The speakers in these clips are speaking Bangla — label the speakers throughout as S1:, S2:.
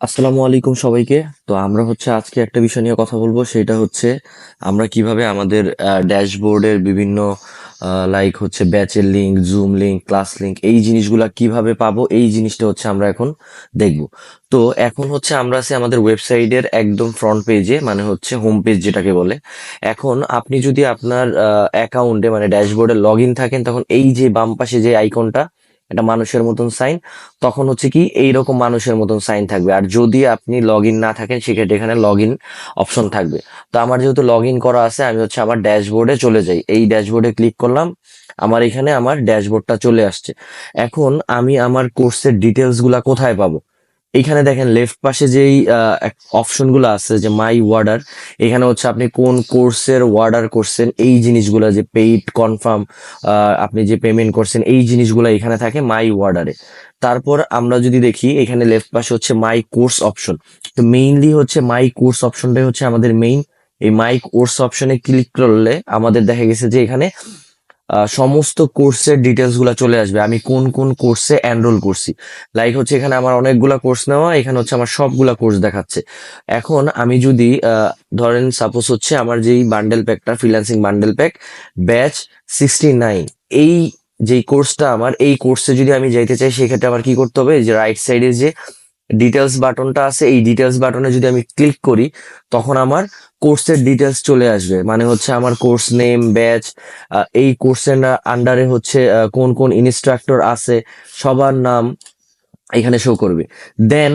S1: আসসালামু আলাইকুম সবাইকে। তো আমরা হচ্ছে আজকে একটা বিষয় নিয়ে কথা বলব, সেটা হচ্ছে আমরা কীভাবে আমাদের ড্যাশবোর্ডের বিভিন্ন লাইক হচ্ছে ব্যাচের link zoom link class link এই জিনিসগুলা কীভাবে পাবো, এই জিনিসটা হচ্ছে আমরা এখন দেখব। তো এখন হচ্ছে আমরা আছি আমাদের ওয়েবসাইটের একদম ফ্রন্ট পেজে মানে হচ্ছে হোম পেজ যেটাকে বলে। এখন আপনি যদি আপনার অ্যাকাউন্টে মানে ড্যাশবোর্ডে লগ ইন থাকেন, তখন এই যে বাম পাশে যে আইকনটা এটা মানুষের মতন সাইন, তখন হচ্ছে কি এইরকম মানুষের মতন সাইন থাকবে। আর যদি আপনি লগ না থাকেন, সেক্ষেত্রে এখানে লগ অপশন থাকবে। তো আমার যেহেতু লগ করা আছে, আমি হচ্ছে আমার ড্যাশবোর্ডে চলে যাই। এই ড্যাশবোর্ডে ক্লিক করলাম, আমার এখানে আমার ড্যাশবোর্ডটা চলে আসছে। এখন আমি আমার কোর্সের ডিটেলসগুলা কোথায় পাবো? এখানে দেখেন লেফট পাশে যেই অপশনগুলো আছে যে মাই ওয়ার্ডার এখানে হচ্ছে আপনি কোন কোর্সের ওয়ার্ডার করছেন, এই জিনিসগুলো যে পেইড কনফার্ম আপনি যে পেমেন্ট করছেন, এই জিনিসগুলো এখানে থাকে মাই ওয়ার্ডারে তারপর আমরা যদি দেখি, এখানে লেফট পাশে হচ্ছে মাই কোর্স অপশন তো মেইনলি হচ্ছে মাই কোর্স অপশনটাই হচ্ছে আমাদের মেইন এই মাই কোর্স অপশনে ক্লিক করলে আমাদের দেখা গেছে যে এখানে সমস্ত কোর্সের ডিটেলসগুলা চলে আসবে। আমি কোন কোন কোর্সে এনরোল করছি। লাইক হচ্ছে এখানে আমার অনেকগুলা কোর্স নেওয়া, এখানে হচ্ছে আমার সবগুলা কোর্স দেখাচ্ছে। এখন আমি যদি ধরেন সাপোজ হচ্ছে আমার যেই বান্ডেল প্যাকটা freelancing bundle pack batch sixty nine এই যেই কোর্সটা আমার, এই কোর্সে যদি আমি যাইতে চাই, সেক্ষেত্রে আমার কি করতে হবে? যে রাইট সাইডে যে ডিটেলস বাটনটা আছে, এই ডিটেলস বাটনে যদি আমি ক্লিক করি, তখন আমার কোর্সের ডিটেলস চলে আসবে। মানে হচ্ছে আমার কোর্স নেম ব্যাচ এই কোর্সের আন্ডারে হচ্ছে কোন কোন ইনস্ট্রাক্টর আছে, সবার নাম এখানে শো করবে। দেন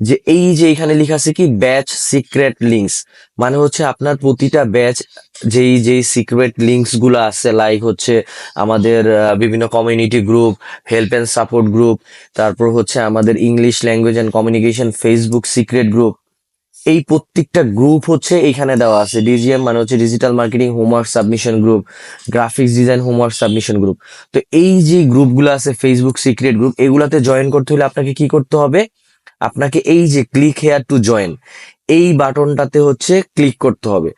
S1: যে এই যে এখানে লেখা আছে কি ব্যাচ সিক্রেট লিঙ্কস মানে হচ্ছে আপনার প্রতিটা ব্যাচ যেই যেই সিক্রেট লিঙ্কসগুলো আছে লাইক হচ্ছে আমাদের বিভিন্ন community group help and support group তারপর হচ্ছে আমাদের English language and communication Facebook secret group এই প্রত্যেকটা গ্রুপ হচ্ছে এখানে দেওয়া আছে। ডিজিএম মানে হচ্ছে digital marketing homework submission group graphics design homework submission group তো এই যে গ্রুপগুলো আছে ফেসবুক সিক্রেট গ্রুপ এগুলাতে জয়েন করতে হলে আপনাকে কি করতে হবে? আপনাকে এই যে ক্লিক হেয়ার টু জয়েন এই বাটনটাতে হচ্ছে ক্লিক করতে হবে।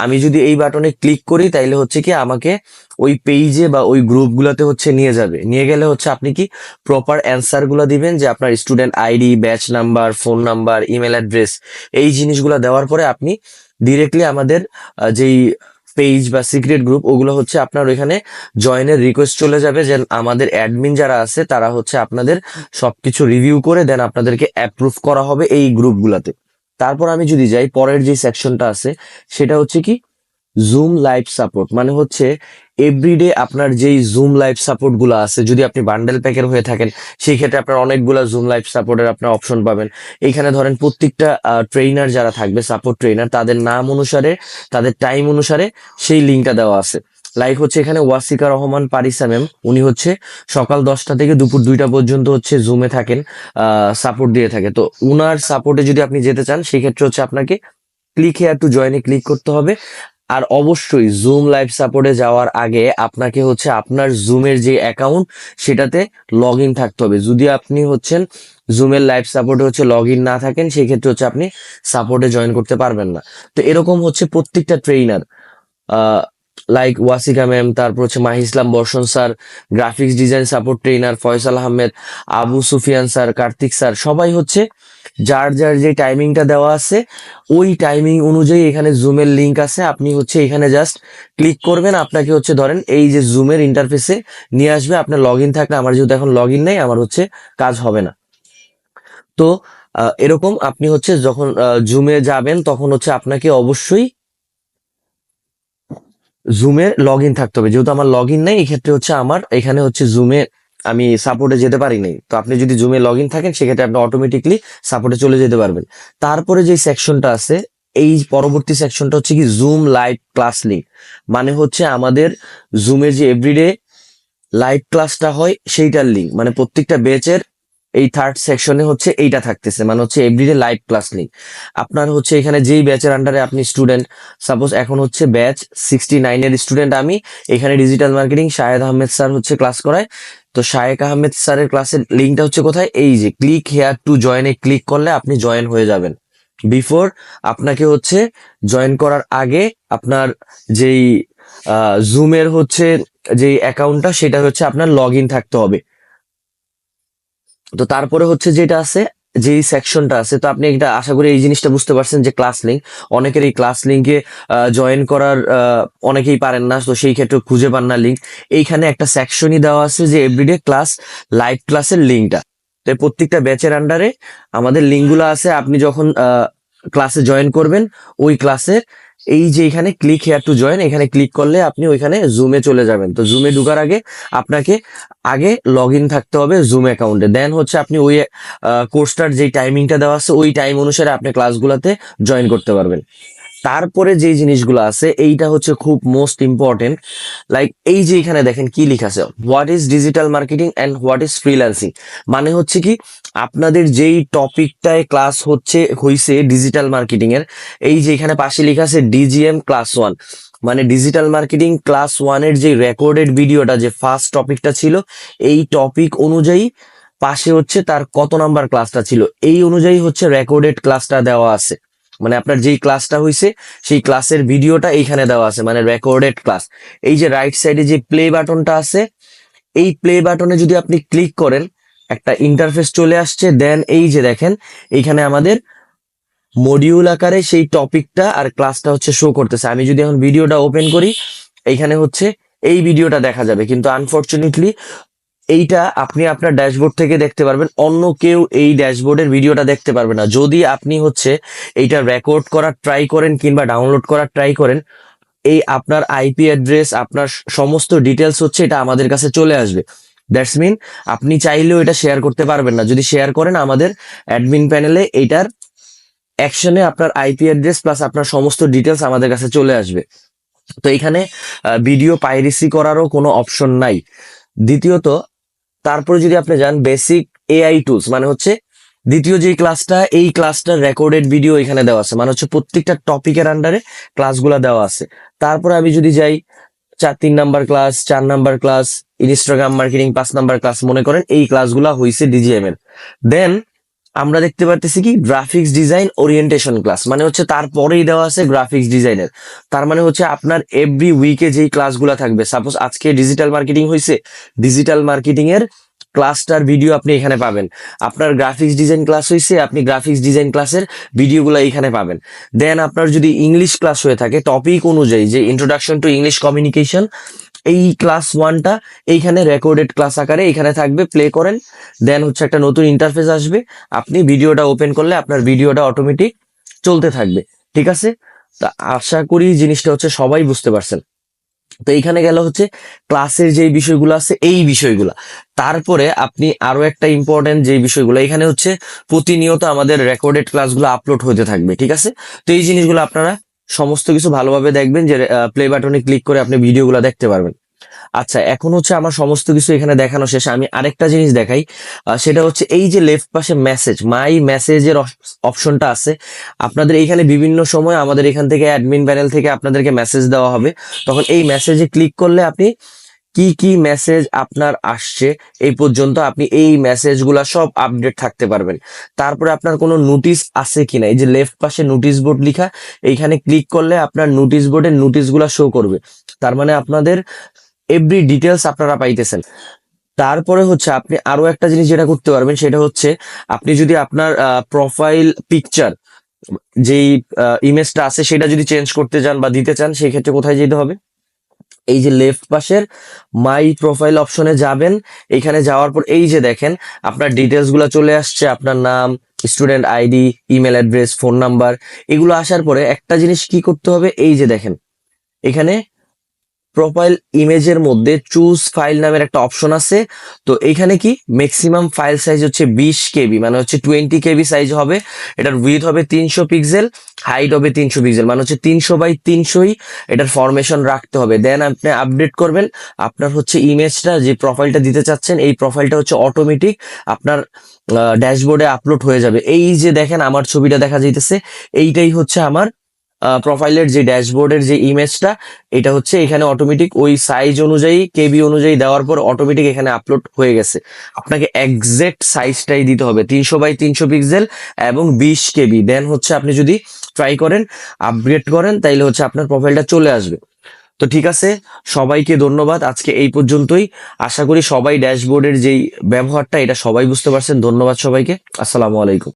S1: আমি যদি এই বাটনে ক্লিক করি, তাইলে হচ্ছে কি আমাকে ওই পেজে বা ওই গ্রুপগুলোতে হচ্ছে নিয়ে যাবে। নিয়ে গেলে হচ্ছে আপনি কি প্রপার অ্যান্সারগুলো দিবেন যে আপনার student ID batch number phone number email address এই জিনিসগুলো দেওয়ার পরে আপনি ডিরেক্টলি আমাদের যেই পেজ বা সিক্রেট গ্রুপ ওগুলো হচ্ছে আপনার ওইখানে জয়েনের রিকোয়েস্ট চলে যাবে। যে আমাদের অ্যাডমিন যারা আছে, তারা হচ্ছে আপনাদের সবকিছু রিভিউ করে দেন আপনাদেরকে অ্যাপ্রুভ করা হবে এই গ্রুপগুলোতে তারপর আমি যদি যাই, পরের যে সেকশনটা আছে, সেটা হচ্ছে কি? জুম লাইভ সাপোর্ট মানে হচ্ছে এভরিডে আপনার যেই জুম লাইভ সাপোর্টগুলো আছে, যদি আপনি বান্ডেল প্যাকের হয়ে থাকেন, সেই ক্ষেত্রে আপনার অনেকগুলো জুম লাইভ সাপোর্টের আপনার অপশন পাবেন। এইখানে ধরেন প্রত্যেকটা ট্রেনার যারা থাকবে সাপোর্ট ট্রেনার তাদের নাম অনুসারে, তাদের টাইম অনুসারে সেই লিঙ্কটা দেওয়া আছে। লাইক হচ্ছে এখানে ওয়াসিকা রহমান পারিসা ম্যাম, উনি হচ্ছে সকাল দশটা থেকে দুপুর দুইটা পর্যন্ত হচ্ছে জুমে থাকেন সাপোর্ট দিয়ে থাকে। তো উনার সাপোর্টে যদি আপনি যেতে চান, সেই ক্ষেত্রে হচ্ছে আপনাকে ক্লিক হেয়ার টু জয়েনে ক্লিক করতে হবে। আর অবশ্যই জুম লাইভ সাপোর্টে যাওয়ার আগে আপনাকে হচ্ছে আপনার জুমের যে অ্যাকাউন্ট সেটাতে লগ ইন থাকতে হবে। যদি আপনি হচ্ছেন জুমের লাইভ সাপোর্টে হচ্ছে লগ ইন না থাকেন সেই ক্ষেত্রে হচ্ছে আপনি সাপোর্টে জয়েন করতে পারবেন না। তো এরকম হচ্ছে প্রত্যেকটা ট্রেইনার লাইক ওয়াসিকা ম্যাম তারপর হচ্ছে Mahi Islam Barshan sir graphics design support trainer Faisal Ahmed, Abu Sufian sir, Kartik sir, সবাই হচ্ছে যার যার যে টাইমিংটা দেওয়া আছে, ওই টাইমিং অনুযায়ী এখানে জুমের লিঙ্ক আছে। আপনি হচ্ছে এখানে জাস্ট ক্লিক করবেন, আপনাকে হচ্ছে ধরেন এই যে জুমের ইন্টারফেসে নিয়ে আসবে, আপনার লগ ইন থাকলে, আমার যেহেতু এখন লগ ইন নেই, আমার হচ্ছে কাজ হবে না। তো এরকম আপনি হচ্ছে যখন জুমে যাবেন, তখন হচ্ছে আপনাকে অবশ্যই জুমে লগ ইন থাকতে হবে। যেহেতু আমার লগ ইন নেই এই ক্ষেত্রে হচ্ছে আমার, এখানে হচ্ছে জুমে আমি সাপোর্টে যেতে পারি নাই তো আপনি যদি জুমে লগ ইন থাকেন, সেক্ষেত্রে আপনি অটোমেটিকলি সাপোর্টে চলে যেতে পারবেন। তারপরে যে সেকশনটা আছে, এই পরবর্তী সেকশনটা হচ্ছে কি জুম লাইভ ক্লাস লিঙ্ক মানে হচ্ছে আমাদের জুমের যে এভরিডে লাইভ ক্লাসটা হয়, সেইটার লিঙ্ক মানে প্রত্যেকটা ব্যাচের এই থার্ড সেকশনে হচ্ছে এইটা থাকতেছে মানে হচ্ছে এভরিডে লাইভ ক্লাস লিঙ্ক আপনার হচ্ছে এখানে যেই ব্যাচের আন্ডারে আপনি স্টুডেন্ট সাপোজ এখন হচ্ছে ব্যাচ সিক্সটি নাইনের স্টুডেন্ট আমি, এখানে digital marketing Shahed Ahmed sir হচ্ছে ক্লাস করায়। তো শায়েক আহমেদ স্যারের ক্লাসের লিঙ্কটা হচ্ছে কোথায়? এই যে ক্লিক হেয়ার টু জয়েনে ক্লিক করলে আপনি জয়েন হয়ে যাবেন। বিফোর আপনাকে হচ্ছে জয়েন করার আগে আপনার যেই জুমের হচ্ছে যেই অ্যাকাউন্টটা সেটা হচ্ছে আপনার লগ থাকতে হবে। তো তারপরে হচ্ছে যেটা আছে, যেই সেকশনটা আছে, তো আপনি এটা আশা করি এই জিনিসটা বুঝতে পারছেন যে ক্লাস লিঙ্ক অনেকের এই ক্লাস লিঙ্কে জয়েন করার অনেকেই পারেন না, তো সেই ক্ষেত্রে খুঁজে পান না লিঙ্ক এইখানে একটা সেকশনই দেওয়া আছে যে এভরিডে ক্লাস লাইভ ক্লাসের লিঙ্কটা তো প্রত্যেকটা ব্যাচের আন্ডারে আমাদের লিঙ্কগুলো আছে, আপনি যখন ক্লাসে জয়েন করবেন, ওই ক্লাসে এই যে এখানে ক্লিক হেয়ার টু জয়েন এখানে ক্লিক করলে আপনি ওইখানে জুমে চলে যাবেন। তো জুমে ঢুকার আগে আপনাকে আগে লগ থাকতে হবে জুম অ্যাকাউন্টে দেন হচ্ছে আপনি ওই কোর্সটার যে টাইমিংটা দেওয়া আছে, ওই টাইম অনুসারে আপনি ক্লাসগুলোতে জয়েন করতে পারবেন। তারপরে যে জিনিসগুলো আছে, এইটা হচ্ছে খুব মোস্ট ইম্পর্টেন্ট লাইক এই যে এখানে দেখেন কি লেখা আছে what is digital marketing and what is freelancing মানে হচ্ছে কি, আপনাদের যেই টপিকটায় ক্লাস হচ্ছে, হইছে ডিজিটাল মার্কেটিং এর, এই যে এখানে পাশে লেখা আছে ডিজিএম ক্লাস ওয়ান মানে ডিজিটাল মার্কেটিং ক্লাস ওয়ানের যে রেকর্ডেড ভিডিওটা যে ফার্স্ট টপিকটা ছিল, এই টপিক অনুযায়ী পাশে হচ্ছে তার কত নাম্বার ক্লাসটা ছিল, এই অনুযায়ী হচ্ছে রেকর্ডেড ক্লাসটা দেওয়া আছে। মানে আপনার যেই ক্লাসটা হয়েছে সেই ক্লাসের ভিডিওটা এইখানে দেওয়া আছে মানে রেকর্ডেড ক্লাস এই যে রাইট সাইডে যে প্লে বাটনটা আছে, এই প্লে বাটনে যদি আপনি ক্লিক করেন, একটা ইন্টারফেস চলে আসছে দেন এই যে দেখেন, এইখানে আমাদের মডিউল আকারে সেই টপিকটা আর ক্লাসটা হচ্ছে শো করতেছে। আমি যদি এখন ভিডিওটা ওপেন করি, এইখানে হচ্ছে এই ভিডিওটা দেখা যাবে। কিন্তু আনফরচুনেটলি এইটা আপনি আপনার ড্যাশবোর্ড থেকে দেখতে পারবেন। অন্য কেউ এই ড্যাশবোর্ডের ভিডিওটা দেখতে পারবে না। যদি আপনি হচ্ছে এইটা রেকর্ড করার ট্রাই করেন কিংবা ডাউনলোড করার ট্রাই করেন, এই আপনার আইপি অ্যাড্রেস আপনার সমস্ত ডিটেলস হচ্ছে এটা আমাদের কাছে চলে আসবে। দ্যাটস মিন আপনি চাইলেও এটা শেয়ার করতে পারবেন না। যদি শেয়ার করেন আমাদের অ্যাডমিন প্যানেলে এইটার অ্যাকশনে আপনার আইপি অ্যাড্রেস প্লাস আপনার সমস্ত ডিটেলস আমাদের কাছে চলে আসবে। তো এখানে ভিডিও পাইরেসি করারও কোনো অপশন নাই। দ্বিতীয়ত তারপরে যদি আপনি যান বেসিক এআই টুলস মানে হচ্ছে দ্বিতীয় যে ক্লাসটা এই ক্লাসটার রেকর্ডেড ভিডিও এখানে দেওয়া আছে। মানে হচ্ছে প্রত্যেকটা টপিকের আন্ডারে ক্লাসগুলো দেওয়া আছে। তারপরে আমি যদি যাই, চার, তিন নাম্বার ক্লাস চার নাম্বার ক্লাস ইনস্টাগ্রাম মার্কেটিং পাঁচ নাম্বার ক্লাস মনে করেন, এই ক্লাসগুলো হয়েছে ডিজিএম এর। দেন আমরা দেখতে পারতেছি কি গ্রাফিক্স ডিজাইন ওরিয়েন্টেশন ক্লাস মানে হচ্ছে তারপরেই দেওয়া আছে গ্রাফিক্স ডিজাইনের তার মানে হচ্ছে আপনার এভরি উইকে যেই ক্লাসগুলো থাকবে সাপোজ আজকে ডিজিটাল মার্কেটিং হয়েছে ডিজিটাল মার্কেটিং এর ক্লাসটার ভিডিও আপনি এখানে পাবেন। আপনার গ্রাফিক্স ডিজাইন ক্লাস হয়েছে আপনি গ্রাফিক্স ডিজাইন ক্লাসের ভিডিওগুলো এখানে পাবেন। দেন আপনার যদি ইংলিশ ক্লাস হয়ে থাকে টপিক অনুযায়ী যে ইন্ট্রোডাকশন টু ইংলিশ কমিউনিকেশন এই ক্লাস ওয়ানটা এইখানে রেকর্ডেড ক্লাস আকারে এখানে থাকবে প্লে করেন দেন হচ্ছে একটা নতুন ইন্টারফেস আসবে। আপনি ভিডিওটা ওপেন করলে আপনার ভিডিওটা অটোমেটিক চলতে থাকবে, ঠিক আছে? তা আশা করি জিনিসটা হচ্ছে সবাই বুঝতে পারছেন। তো এইখানে গেল হচ্ছে ক্লাসের যে বিষয়গুলো আছে, এই বিষয়গুলো। তারপরে আপনি আরও একটা ইম্পর্টেন্ট যে বিষয়গুলো, এখানে হচ্ছে প্রতিনিয়ত আমাদের রেকর্ডেড ক্লাসগুলো আপলোড হতে থাকবে, ঠিক আছে? তো এই জিনিসগুলো আপনারা সমস্ত কিছু ভালোভাবে দেখবেন যে প্লে বাটনে ক্লিক করে আপনি ভিডিওগুলো দেখতে পারবেন। আচ্ছা এখন হচ্ছে আমার সমস্ত কিছু এখানে দেখানো শেষ। আমি আরেকটা জিনিস দেখাই সেটা হচ্ছে এই যে লেফট পাশে মেসেজ মাই মেসেজের অপশনটা আছে। আপনাদের এখানে বিভিন্ন সময় আমাদের এখান থেকে অ্যাডমিন প্যানেল থেকে আপনাদেরকে মেসেজ দেওয়া হবে। তখন এই মেসেজে ক্লিক করলে আপনি কি কি মেসেজ আপনার আসছে, এই পর্যন্ত আপনি এই মেসেজগুলা সব আপডেট থাকতে পারবেন। তারপরে আপনার কোনো নোটিশ আছে কিনা? এই যে লেফট পাশে নোটিশ বোর্ড লেখা, এইখানে ক্লিক করলে আপনার নোটিশ বোর্ডের নোটিশগুলা শো করবে। তার মানে আপনাদের এভরি ডিটেলস আপনারা পাইতেছেন। তারপরে হচ্ছে আপনি আরও একটা জিনিস যেটা করতে পারবেন, সেটা হচ্ছে আপনি যদি আপনার প্রোফাইল পিকচার যেই ইমেজটা আছে, সেটা যদি চেঞ্জ করতে চান বা দিতে চান সেই ক্ষেত্রে কোথায় যেতে হবে? এই যে লেফট পাশের মাই প্রোফাইল অপশনে যাবেন। এখানে যাওয়ার পর এই যে দেখেন, আপনার ডিটেলসগুলো চলে আসছে, আপনার নাম student ID email address phone number এগুলো আসার পরে একটা জিনিস কি করতে হবে? এই যে দেখেন, এখানে প্রোফাইল ইমেজের মধ্যে চুজ ফাইল নামের একটা অপশন আছে। তো এখানে কি? ম্যাক্সিমাম ফাইল সাইজ হচ্ছে বিশ কেবি মানে হচ্ছে টোয়েন্টি কেবি সাইজ হবে। এটার উইথ হবে তিনশো পিক্সেল হাইট হবে তিনশো পিক্সেল মানে হচ্ছে তিনশো বাই তিনশোই এটার ফরমেশন রাখতে হবে। দেন আপনি আপডেট করবেন, আপনার হচ্ছে ইমেজটা যে প্রোফাইলটা দিতে চাচ্ছেন, এই প্রোফাইলটা হচ্ছে অটোমেটিক আপনার ড্যাশবোর্ডে আপলোড হয়ে যাবে। এই যে দেখেন, আমার ছবিটা দেখা যাইতেছে, এইটাই হচ্ছে আমার প্রোফাইলের যে ড্যাশবোর্ডের যে ইমেজটা এটা হচ্ছে এখানে অটোমেটিক ওই সাইজ অনুযায়ী কেবি অনুযায়ী দেওয়ার পর অটোমেটিক এখানে আপলোড হয়ে গেছে। আপনাকে এক্সাক্ট সাইজটাই দিতে হবে, তিনশো বাই তিনশো পিক্সেল এবং বিশ কেবি দেন হচ্ছে আপনি যদি ট্রাই করেন আপগ্রেড করেন, তাইলে হচ্ছে আপনার প্রোফাইলটা চলে আসবে। তো ঠিক আছে, সবাইকে ধন্যবাদ। আজকে এই পর্যন্তই। আশা করি সবাই ড্যাশবোর্ডের যেই ব্যবহারটা, এটা সবাই বুঝতে পারছেন। ধন্যবাদ সবাইকে। আসসালামু আলাইকুম।